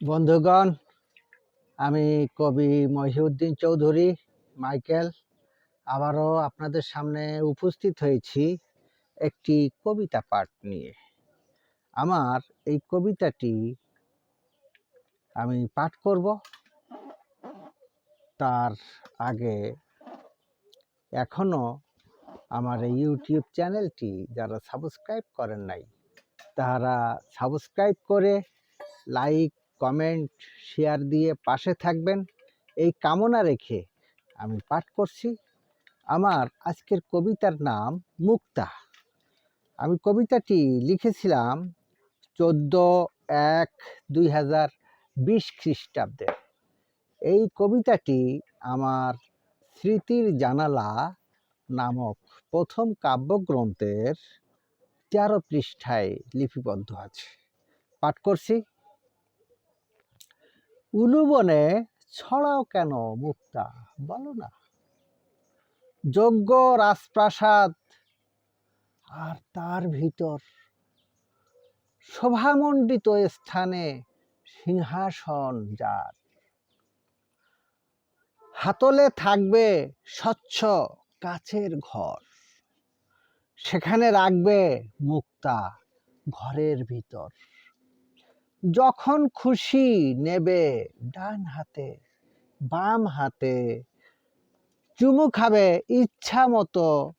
বন্ধুগণ, আমি কবি মহিউদ্দিন চৌধুরী, মাইকেল, আবারও আপনাদের সামনে উপস্থিত হয়েছি একটি কবিতা পাঠ নিয়ে। আমার এই কবিতাটি আমি পাঠ করব। তার আগে এখনও আমার এই ইউটিউব চ্যানেলটি যারা সাবস্ক্রাইব করেন নাই, তারা সাবস্ক্রাইব করে লাইক কমেন্ট শেয়ার দিয়ে পাশে থাকবেন। এই কামনা রেখে আমি পাঠ করছি। আমার আজকের কবিতার নাম মুক্তা। আমি কবিতাটি লিখেছিলাম চোদ্দ এক দুই হাজার বিশ খ্রিস্টাব্দে। এই কবিতাটি আমার স্মৃতির জানালা নামক প্রথম কাব্যগ্রন্থের তেরো পৃষ্ঠায় লিপিবদ্ধ আছে। পাঠ করছি। উলুবনে ছড়াও কেন মুক্তা? বলো না। যজ্ঞ, রাজপ্রাসাদ আর তার ভিতর শোভামণ্ডিত স্থানে সিংহাসন যার হাতলে থাকবে স্বচ্ছ কাছের ঘর। সেখানে রাখবে মুক্তা ঘরের ভিতর। যখন খুশি নেবে ডান হাতে, বাম হাতে, চুমু খাবে ইচ্ছা মতো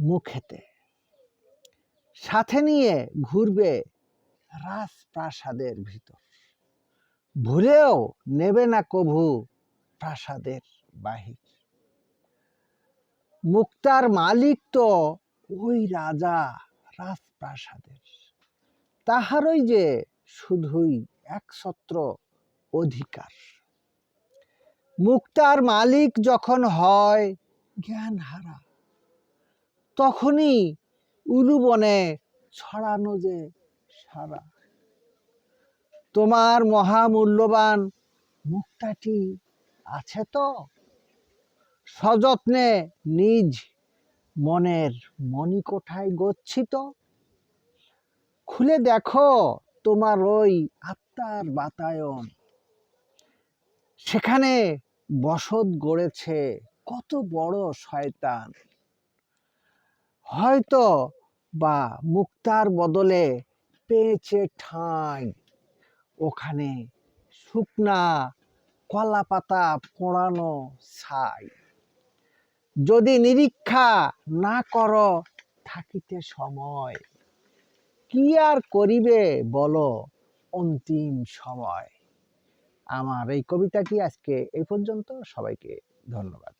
মুখেতে। সাথে নিয়ে ঘুরবে রাজপ্রাসাদের ভিতর। ভুলেও নেবে না কভু প্রাসাদের বাহির। মুক্তার মালিক তো ওই রাজা রাজপ্রাসাদের। তাহারই যে শুধুই একছত্র অধিকার। মুক্তার মালিক যখন হয় জ্ঞান হারা তখনই উলুবনে ছড়ানো যে সারা। তোমার মহামূল্যবান মুক্তাটি আছে তো? সযত্নে নিজ মনের মণিকোঠায় গচ্ছিত। খুলে দেখো তোমার ওই আত্মার বাতায়ন। সেখানে বসত গড়েছে, কত বড় শয়তান। হয়তো বা মুক্তার বদলে পেয়েছে ঠাঁই। ওখানে শুকনা কলা পাতা পোড়ানো ছাই। যদি নিরীক্ষা না করো, থাকিতে সময়। কি আর করিবে বলো? অন্তিম সময়। আমার এই কবিতাটি আজকে এই পর্যন্ত। সবাইকে ধন্যবাদ।